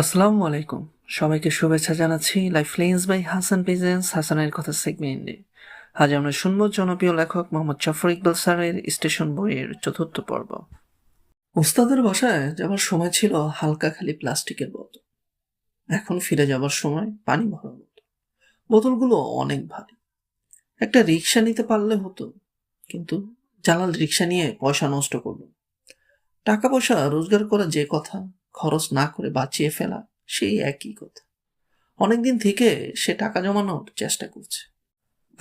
আসসালামু আলাইকুম। সবাইকে শুভেচ্ছা জানাচ্ছি life lens by Hasan presents হাসানের কথা সেগমেন্টে আজ আমরা শুনব জনপ্রিয় লেখক মোহাম্মদ জাফর ইকবাল স্যারের স্টেশন বইয়ের চতুর্থ পর্ব। উস্তাদের বাসায় যাবার সময় ছিল হালকা খালি প্লাস্টিকের বোতল। এখন ফিরে যাবার সময় পানি ভরা বোতল বোতলগুলো অনেক ভারী। একটা রিক্সা নিতে পারলে হতো, কিন্তু জালাল রিক্সা নিয়ে পয়সা নষ্ট করল। টাকা পয়সা রোজগার করা যে কথা খরচ না করে বাঁচিয়ে ফেলা সেই একই কথা। অনেকদিন থেকে সে টাকা জমানোর চেষ্টা করছে।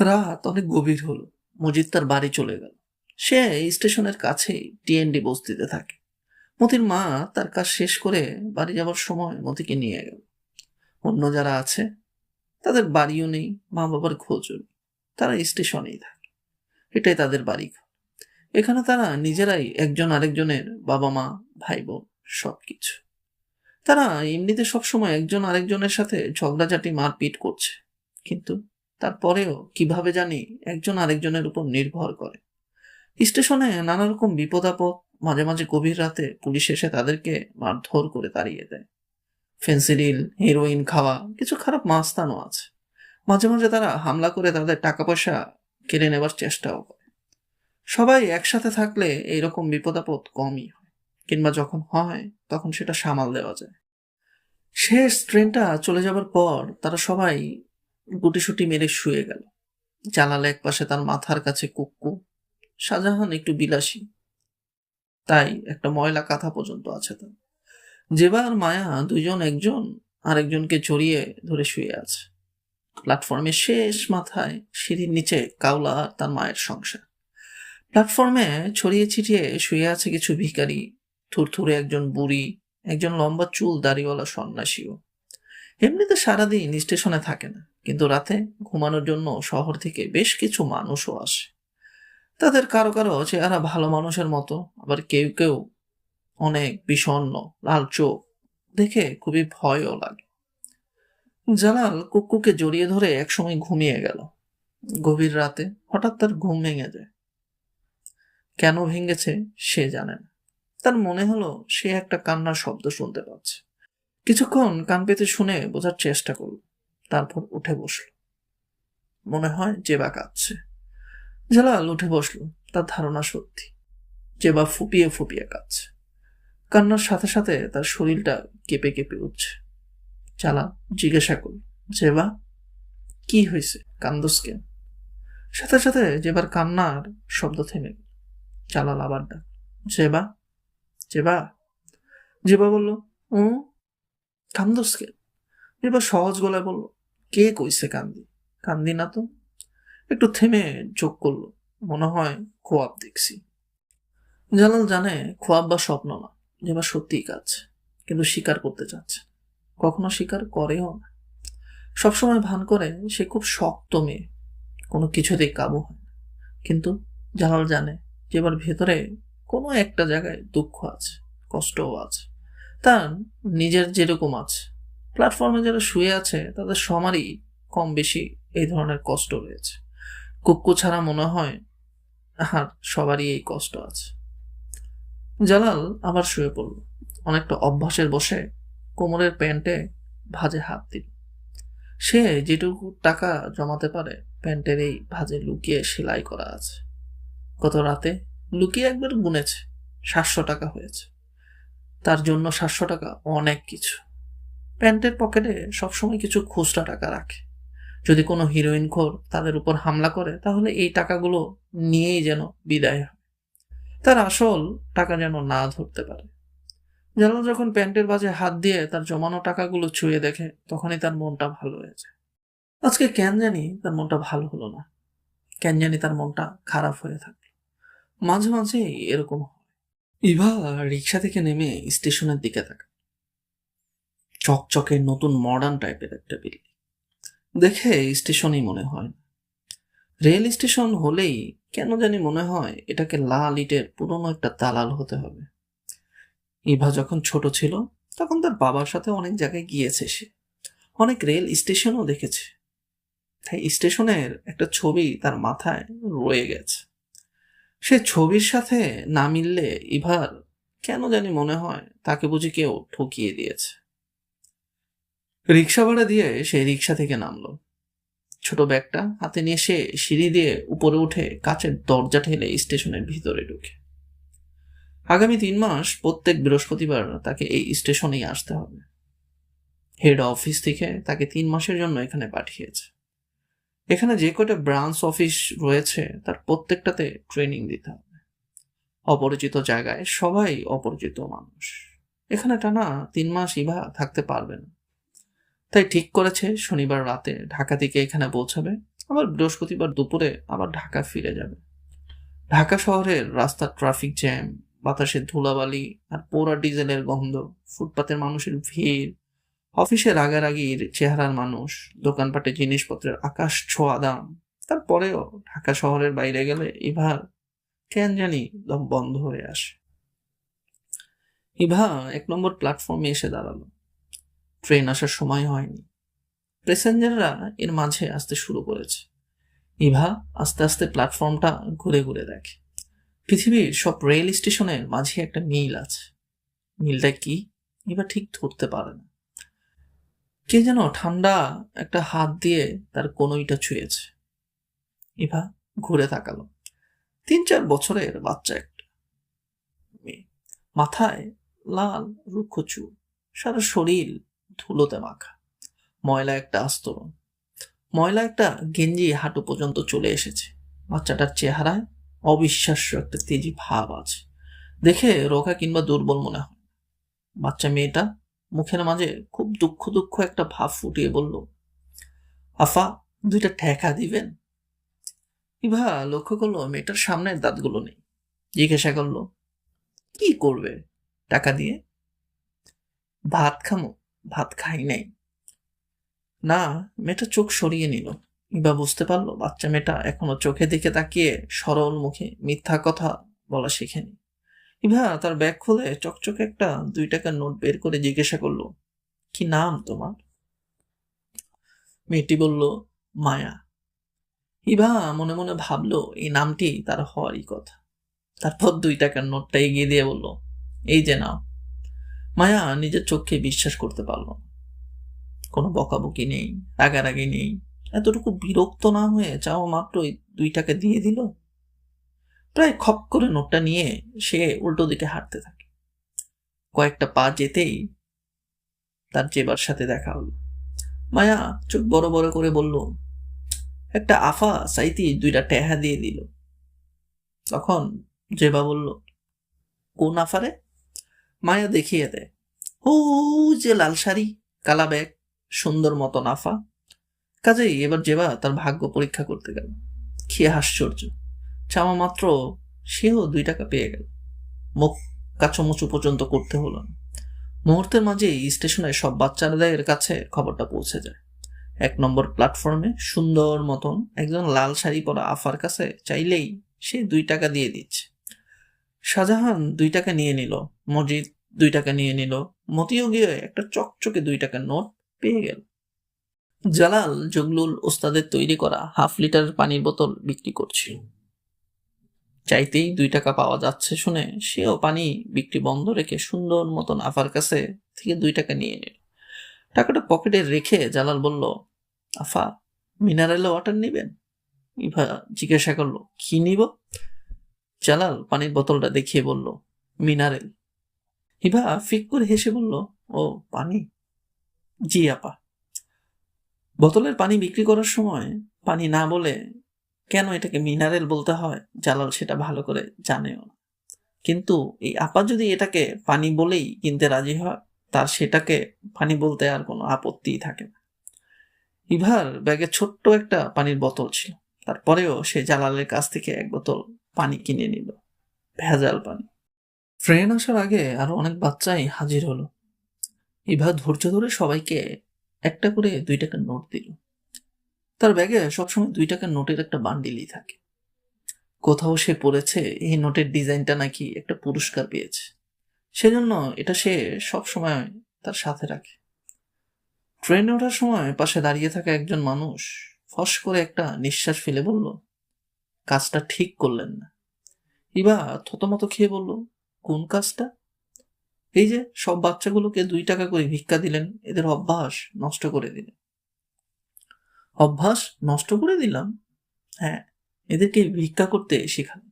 রাত অনেক গভীর হলো। মজিদ তার বাড়ি চলে গেল। সে স্টেশনের কাছেই টিএনডি বস্তিতে থাকে। মতির মা তার কাজ শেষ করে বাড়ি যাবার সময় মতিকে নিয়ে গেল। অন্য যারা আছে, তাদের বাড়িও নেই মা বাবার খোঁজও নেই। তারা স্টেশনেই থাকে। এটাই তাদের বাড়ি এখানে তারা নিজেরাই একজন আরেকজনের বাবা মা ভাই বোন সবকিছু। তারা এমনিতে সবসময় একজন আরেকজনের সাথে ঝগড়াঝাটি, মারপিট করছে। কিন্তু তারপরেও কীভাবে জানি একজন আরেকজনের উপর নির্ভর করে। স্টেশনে নানা রকম বিপদ আপদ মাঝে মাঝে গভীর রাতে পুলিশ এসে তাদেরকে মারধর করে তাড়িয়ে দেয়। ফেন্সিডিল হিরোইন খাওয়া, কিছু খারাপ মাস্তানও আছে। মাঝে মাঝে তারা হামলা করে তাদের টাকা পয়সা কেড়ে নেবার চেষ্টাও করে। সবাই একসাথে থাকলে এইরকম বিপদ আপদ কমই হয়। কিংবা যখন হয়, তখন সেটা সামাল দেওয়া যায়। শেষ ট্রেনটা চলে যাবার পর তারা সবাই গুটিসুটি মেরে শুয়ে গেল। জানালা এক পাশে তার মাথার কাছে কুক্কু, শাহজাহান একটু বিলাসী। তাই একটা ময়লা কাঁথা পর্যন্ত আছে তার। জেবা আর মায়া দুজন একজন আরেকজনকে জড়িয়ে ধরে শুয়ে আছে। প্ল্যাটফর্মের শেষ মাথায় সিঁড়ির নিচে কাউলা তার মায়ের সংসার। প্ল্যাটফর্মে ছড়িয়ে ছিটিয়ে শুয়ে আছে কিছু ভিখারি থুরথুরে একজন বুড়ি, একজন লম্বা চুল দাড়িওয়ালা সন্ন্যাসীও। এমনিতে সারাদিন স্টেশনে থাকে না, কিন্তু রাতে ঘুমানোর জন্য শহর থেকে বেশ কিছু মানুষও আসে। তাদের কারও কারও চেহারা ভালো মানুষের মতো, আবার কেউ কেউ অনেক বিষণ্ণ, লাল চোখ, দেখে খুবই ভয়ও লাগে। জালাল কুকুকে জড়িয়ে ধরে একসময় ঘুমিয়ে গেল। গভীর রাতে হঠাৎ তার ঘুম ভেঙে যায়। কেন ভেঙেছে সে জানে না। তার মনে হলো সে একটা কান্নার শব্দ শুনতে পাচ্ছে। কিছুক্ষণ কান পেতে শুনে বোঝার চেষ্টা করল, তারপর উঠে বসল। মনে হয় জেবা কাঁদছে। জালাল উঠে বসল, তার ধারণা সত্যি জেবা ফুপিয়ে ফুপিয়ে কাঁদছে। কান্নার সাথে সাথে তার শরীরটা কেঁপে কেঁপে উঠছে। জালাল জিজ্ঞাসা করল জেবা কি হয়েছে? কান্দস কেন? সাথে সাথে জেবার কান্নার শব্দ থেমে গেল। জালাল আবার ডাক জেবা জেবা জেবা বলল ও কান্দস কে? জেবা সহজ গলায় বলল, কে কইছে কান্দি? কান্দি না তো। একটু থেমে চোখ করল, মনে হয় খোয়াব দেখছি। জালাল জানে খোয়াব বা স্বপ্ন না জেবা সত্যিই কাঁদছে, কিন্তু স্বীকার করতে চাচ্ছে কখনো স্বীকার করেও না। সবসময় ভান করে, সে খুব শক্ত মেয়ে, কোনো কিছুতেই কাবু হয় কিন্তু জালাল জানে যে এবার ভেতরে কোনো একটা জায়গায় দুঃখ আছে, কষ্টও আছে। তার নিজের যেরকম আছে। প্ল্যাটফর্মে যারা শুয়ে আছে, তাদের সমারই কম বেশি এই ধরনের কষ্ট রয়েছে। কুক্কু ছাড়া মনে হয় আর সবারই এই কষ্ট আছে। জালাল আবার শুয়ে পড়ল। অনেকটা অভ্যাসের বসে কোমরের প্যান্টে ভাজে হাত দিল। সে যেটুকু টাকা জমাতে পারে, প্যান্টের এই ভাজে লুকিয়ে সেলাই করা আছে। গত রাতে লুকিয়ে একবার গুনেছে। সাতশো টাকা হয়েছে। তার জন্য সাতশো টাকা অনেক কিছু। প্যান্টের পকেটে সবসময় কিছু খুচরা টাকা রাখে। যদি কোনো হিরোইন খোর তাদের উপর হামলা করে, তাহলে এই টাকাগুলো নিয়েই যেন বিদায় হয়। তার আসল টাকা যেন না ধরতে পারে। যেন যখন প্যান্টের বাজে হাত দিয়ে তার জমানো টাকাগুলো ছুঁয়ে দেখে, তখনই তার মনটা ভালো হয়ে যায়। আজকে কেন জানি তার মনটা ভালো হলো না। কেন জানি তার মনটা খারাপ হয়ে থাকে। মাঝে মাঝে এরকম হয়। ইভা রিক্সা থেকে নেমে স্টেশনের দিকে তাকায়। চকচকে নতুন মডার্ন টাইপের একটা বিল্ডিং দেখে স্টেশনই মনে হয় রেল স্টেশন হলেই কেন জানি মনে হয় এটাকে লাল ইটের পুরনো একটা দালাল হতে হবে। ইভা যখন ছোট ছিল, তখন তার বাবার সাথে অনেক জায়গায় গিয়েছে সে। অনেক রেল স্টেশনও দেখেছে। তাই স্টেশনের একটা ছবি তার মাথায় রয়ে গেছে। সে ছবির সাথে না মিললে ইভার কেন জানি মনে হয় তাকে বুঝি কেউ ঠকিয়ে দিয়েছে। রিক্সা ভাড়া দিয়ে সে রিক্সা থেকে নামলো। ছোট ব্যাগটা হাতে নিয়ে সে সিঁড়ি দিয়ে উপরে উঠে কাচের দরজা ঠেলে স্টেশনের ভিতরে ঢুকে। আগামী তিন মাস প্রত্যেক বৃহস্পতিবার তাকে এই স্টেশনেই আসতে হবে। হেড অফিস থেকে তাকে তিন মাসের জন্য এখানে পাঠিয়েছে। এখানে যে কটা ব্রাঞ্চ অফিস রয়েছে, তার প্রত্যেকটাতে ট্রেনিং দিতে হবে। অপরিচিত জায়গায় সবাই অপরিচিত মানুষ। এখানে টানা তিন মাস ইভা থাকতে পারবে না। তাই ঠিক করেছে, শনিবার রাতে ঢাকা থেকে এখানে পৌঁছাবে। আবার বৃহস্পতিবার দুপুরে আবার ঢাকা ফিরে যাবে। ঢাকা শহরের রাস্তার ট্রাফিক জ্যাম বাতাসের ধুলাবালি আর পোড়া ডিজেলের গন্ধ, ফুটপাতের মানুষের ভিড় অফিসে রাগারাগির চেহারার মানুষ, দোকানপাটে জিনিসপত্রের আকাশ ছোঁয়া দাম। তারপরেও ঢাকা শহরের বাইরে গেলে ইভার কেন জানি দম বন্ধ হয়ে আসে। ইভা এক নম্বর প্ল্যাটফর্মে এসে দাঁড়াল। ট্রেন আসার সময় হয়নি। প্যাসেঞ্জাররা এর মাঝে আসতে শুরু করেছে। ইভা আস্তে আস্তে প্ল্যাটফর্মটা ঘুরে ঘুরে দেখে। পৃথিবীর সব রেল স্টেশনের মাঝে একটা মিল আছে। মিলটা কি? ইভা ঠিক ধরতে পারে না। কে যেন ঠান্ডা একটা হাত দিয়ে তার কনুইটা ছুঁয়েছে। ইভা ঘুরে তাকালো। তিন চার বছরের বাচ্চা একটা মেয়ে। মাথায় লাল রুক্ষ চুল সারা শরীর ধুলোতে মাখা। ময়লা একটা আস্তরণ। ময়লা একটা গেঞ্জি হাঁটু পর্যন্ত চলে এসেছে। বাচ্চাটার চেহারায় অবিশ্বাস্য একটা তেজি ভাব আছে। দেখে রোগা কিংবা দুর্বল মনে হয়। বাচ্চা মেয়েটা মুখের মাঝে খুব দুঃখ দুঃখ একটা ভাব ফুটিয়ে বলল, আফা, দুইটা ঠেকা দিবেন? ইভা লক্ষ্য করল মেয়েটার সামনের দাঁতগুলো নেই। জিজ্ঞাসা করল, কি করবে টাকা দিয়ে? ভাত খামো, ভাত খাই নাই। না, মেয়েটা চোখ সরিয়ে নিল। ইবা বুঝতে পারল, বাচ্চা মেয়েটা এখনও চোখে দিকে তাকিয়ে সরল মুখে মিথ্যা কথা বলা শেখেনি। ইভা, তার ব্যাগ খুলে চকচকে একটা দুই টাকার নোট বের করে জিজ্ঞাসা করল, কি নাম তোমার? মেয়েটি বলল, মায়া। ইভা মনে মনে ভাবলো, এই নামটি তার হওয়ারই কথা। তারপর দুই টাকার নোটটা এগিয়ে দিয়ে বলল, এই যে নাও। মায়া নিজের চোখকে বিশ্বাস করতে পারল। কোনো বকাবকি নেই, রাগারাগি নেই, এতটুকু বিরক্ত না হয়ে চাওয়া মাত্রই দুই টাকা দিয়ে দিল। প্রায় খপ করে নোটটা নিয়ে সে উল্টো দিকে হাঁটতে থাকে। কয়েকটা পা যেতেই তার জেবার সাথে দেখা হলো। মায়া চোখ বড় বড় করে বলল, একটা আফা সাইতি দুইটা টেহা দিয়ে দিল। তখন জেবা বলল, কোন আফারে মায়া দেখিয়ে দেয়, ও, যে লাল শাড়ি, কালা ব্যাগ, সুন্দর মতো নাফা কাজেই এবার জেবা তার ভাগ্য পরীক্ষা করতে গেল। খেয়ে আশ্চর্য চাওয়া মাত্র সেও দুই টাকা পেয়ে গেল। মুখ কাছমুচু পর্যন্ত করতে হলো না। মুহূর্তের মাঝেই স্টেশনে সব বাচ্চাদের কাছে খবরটা পৌঁছে যায়। এক নম্বর প্ল্যাটফর্মে সুন্দর মতন একজন লাল শাড়ি পরা আফার কাছে চাইলেই সে দুই টাকা দিয়ে দিচ্ছে। শাহজাহান দুই টাকা নিয়ে নিল, মজিদ দুই টাকা নিয়ে নিল, মতিও গিয়ে একটা চকচকে দুই টাকার নোট পেয়ে গেল। জালাল জগলুল ওস্তাদের তৈরি করা হাফ লিটার পানির বোতল বিক্রি করছিল। চাইতেই দুই টাকা পাওয়া যাচ্ছে শুনে সেও পানি বিক্রি বন্ধ রেখে সুন্দর মতন আফার কাছে থেকে দুই টাকা নিয়ে নিল। টাকাটা পকেটে রেখে জালাল বলল, আফা, মিনারেল ওয়াটার নেবেন? ইভা জিজ্ঞাসা করল, কি নিব? জালাল পানির বোতলটা দেখিয়ে বলল, মিনারেল। ইভা ফিক করে হেসে বলল, ও, পানি? জি, আপা। বোতলের পানি বিক্রি করার সময় পানি না বলে কেন এটাকে মিনারেল বলতে হয়? জালাল সেটা ভালো করে জানেও না। কিন্তু এই আপা যদি এটাকে পানি বলেই কিনতে রাজি হয়, তার সেটাকে পানি বলতে আর কোনো আপত্তিই থাকে না। ইভার ব্যাগে ছোট্ট একটা পানির বোতল ছিল। তারপরেও সে জালালের কাছ থেকে এক বোতল পানি কিনে নিল। ভেজাল পানি। ট্রেন আসার আগে আরও অনেক বাচ্চাই হাজির হলো। ইভা ধৈর্য ধরে সবাইকে একটা করে দুই টাকার নোট দিল। তার ব্যাগে সবসময় দুই টাকার নোটের একটা বান্ডিলই থাকে। কোথাও সে পড়েছে, এই নোটের ডিজাইনটা নাকি একটা পুরস্কার পেয়েছে। সেজন্য এটা সে সব সময় তার সাথে রাখে। ট্রেনে ওঠার সময় পাশে দাঁড়িয়ে থাকা একজন মানুষ ফস করে একটা নিঃশ্বাস ফেলে বলল, কাজটা ঠিক করলেন না। ইবা থতমত খেয়ে বলল, কোন কাজটা? এই যে সব বাচ্চাগুলোকে দুই টাকা করে ভিক্ষা দিলেন, এদের অভ্যাস নষ্ট করে দিলেন। অভ্যাস নষ্ট করে দিলাম হ্যাঁ এদেরকে ভিক্ষা করতে শেখালাম।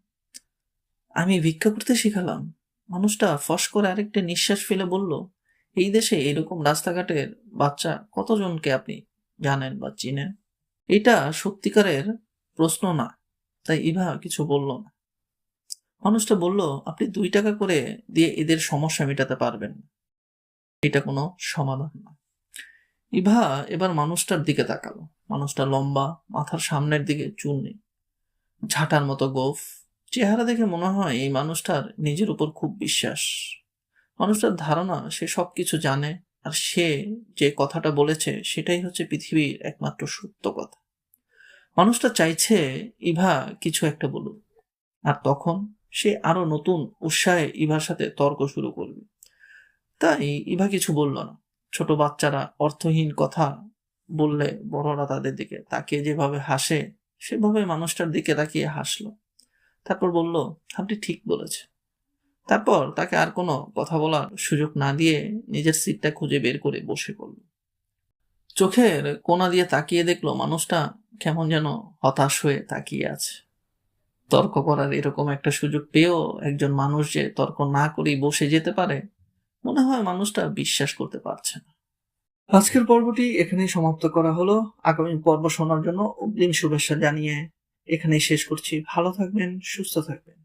আমি ভিক্ষা করতে শেখালাম, মানুষটা ফস করে আরেকটা নিঃশ্বাস ফেলে বলল, এই দেশে এরকম রাস্তাঘাটের বাচ্চা কতজনকে আপনি জানেন বা চিনেন? এটা সত্যিকারের প্রশ্ন না, তাই ইভা কিছু বলল না। মানুষটা বলল, আপনি দুই টাকা করে দিয়ে এদের সমস্যা মেটাতে পারবেন এটা কোনো সমাধান না। ইভা, এবার মানুষটার দিকে তাকালো। মানুষটা লম্বা, মাথার সামনের দিকে চুল নেই। ঝাঁটার মতো গোফ। চেহারা দেখে মনে হয় এই মানুষটার নিজের উপর খুব বিশ্বাস। মানুষটার ধারণা, সে সবকিছু জানে, আর সে যে কথাটা বলেছে, সেটাই হচ্ছে পৃথিবীর একমাত্র সত্য কথা। মানুষটা চাইছে, ইভা, কিছু একটা বলুক। আর তখন সে আরও নতুন উৎসাহে ইভার সাথে তর্ক শুরু করবে। তাই ইভা কিছু বলল না। ছোট বাচ্চারা অর্থহীন কথা বললে বড়রা তাদের দিকে তাকিয়ে যেভাবে হাসে, সেভাবে মানুষটার দিকে তাকিয়ে হাসলো। তারপর বলল, আপনি ঠিক বলেছে তারপর তাকে আর কোনো কথা বলার সুযোগ না দিয়ে নিজের সিটটা খুঁজে বের করে বসে পড়ল। চোখের কোনা দিয়ে তাকিয়ে দেখল মানুষটা কেমন যেন হতাশ হয়ে তাকিয়ে আছে। তর্ক করার এরকম একটা সুযোগ পেয়েও একজন মানুষ যে তর্ক না করেই বসে যেতে পারে মনে হয় মানুষটা বিশ্বাস করতে পারছে না। আজকের পর্বটি এখানেই সমাপ্ত করা হলো। আগামী পর্ব শোনার জন্য অগ্রিম শুভেচ্ছা জানিয়ে এখানেই শেষ করছি। ভালো থাকবেন, সুস্থ থাকবেন।